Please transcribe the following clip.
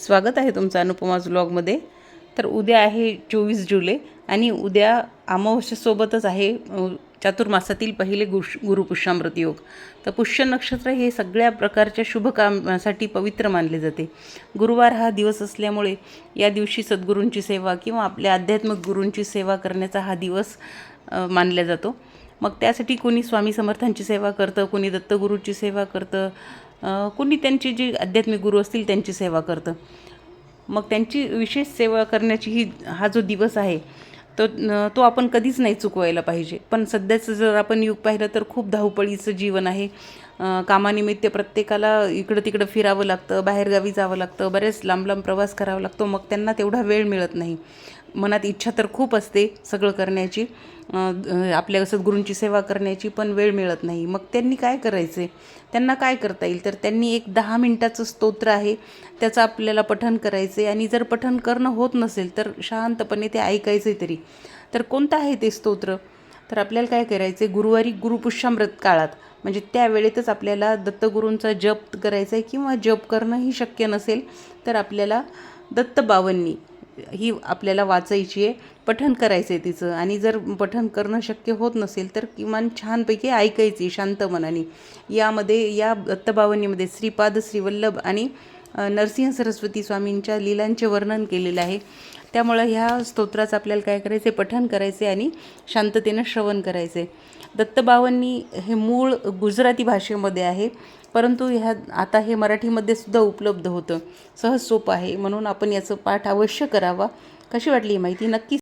स्वागत आहे तुमचं अनुपमाज व्लॉगमध्ये तर उद्या आहे चोवीस जुलै आणि उद्या अमावस्येसोबतच आहे चातुर्मासातील पहिले गुश गुरुपुष्यामृत योग. तर पुष्य नक्षत्र हे सगळ्या प्रकारच्या शुभ कामासाठी पवित्र मानले जाते. गुरुवार हा दिवस असल्यामुळे या दिवशी सद्गुरूंची सेवा किंवा आपल्या आध्यात्मिक गुरूंची सेवा करण्याचा हा दिवस मानला जातो. मग त्यासाठी कोणी स्वामी समर्थांची सेवा करतं कोणी दत्तगुरूची सेवा करतं कोणी त्यांचे जे आध्यात्मिक गुरु असतील त्यांची सेवा करतं. मग त्यांची विशेष सेवा करण्याची ही हा जो दिवस आहे तो तो आपण कधीच नाही चुकवायला पाहिजे. पण सध्याचं जर आपण युग पाहिलं तर खूप धावपळीचं जीवन आहे. कामानिमित्त प्रत्येकाला इकडं तिकडं फिरावं लागतं बाहेरगावी जावं लागतं बरेच लांब लांब प्रवास करावा लागतो मग त्यांना तेवढा वेळ मिळत नाही. मनात इच्छा तर खूप असते सगळं करण्याची. आपल्या सद्गुरूंची सेवा करण्याची पण वेळ मिळत नाही. मग त्यांनी काय करायचे? त्यांना काय करता येईल? तर त्यांनी एक दहा मिनटाचं स्तोत्र आहे. त्याचं आपल्याला पठन करायचे आणि जर पठन करणं होत नसेल तर शांतपणे ते ऐकायचे तरी. तर कोणतं आहे ते स्तोत्र? तर आपल्याला काय करायचे गुरुवारी गुरुपुष्यामृत काळात. म्हणजे त्या वेळेतच आपल्याला दत्तगुरूंचा जप करायचा आहे किंवा जप करणंही शक्य नसेल तर आपल्याला दत्त बावन्नी ही आपल्याला वाचायची आहे पठण करायचं आहे तिचं. आणि जर पठण करणं शक्य होत नसेल तर किमान छानपैकी ऐकायची शांत मनाने. यामध्ये या दत्तबावनीमध्ये श्रीपाद श्रीवल्लभ आणि नरसिंह सरस्वती स्वामींच्या लीलांचे वर्णन केलेलं आहे. त्यामुळं ह्या स्तोत्राचं आपल्याला काय करायचे पठण करायचे आणि शांततेनं श्रवण करायचे दत्तबावांनी हे मूळ गुजराती भाषेमध्ये आहे. परंतु ह्या आता हे मराठीमध्ये सुद्धा उपलब्ध होतं. सहज सोपं आहे. म्हणून आपण याचं पाठ अवश्य करावा. कशी वाटली ही माहिती? नक्की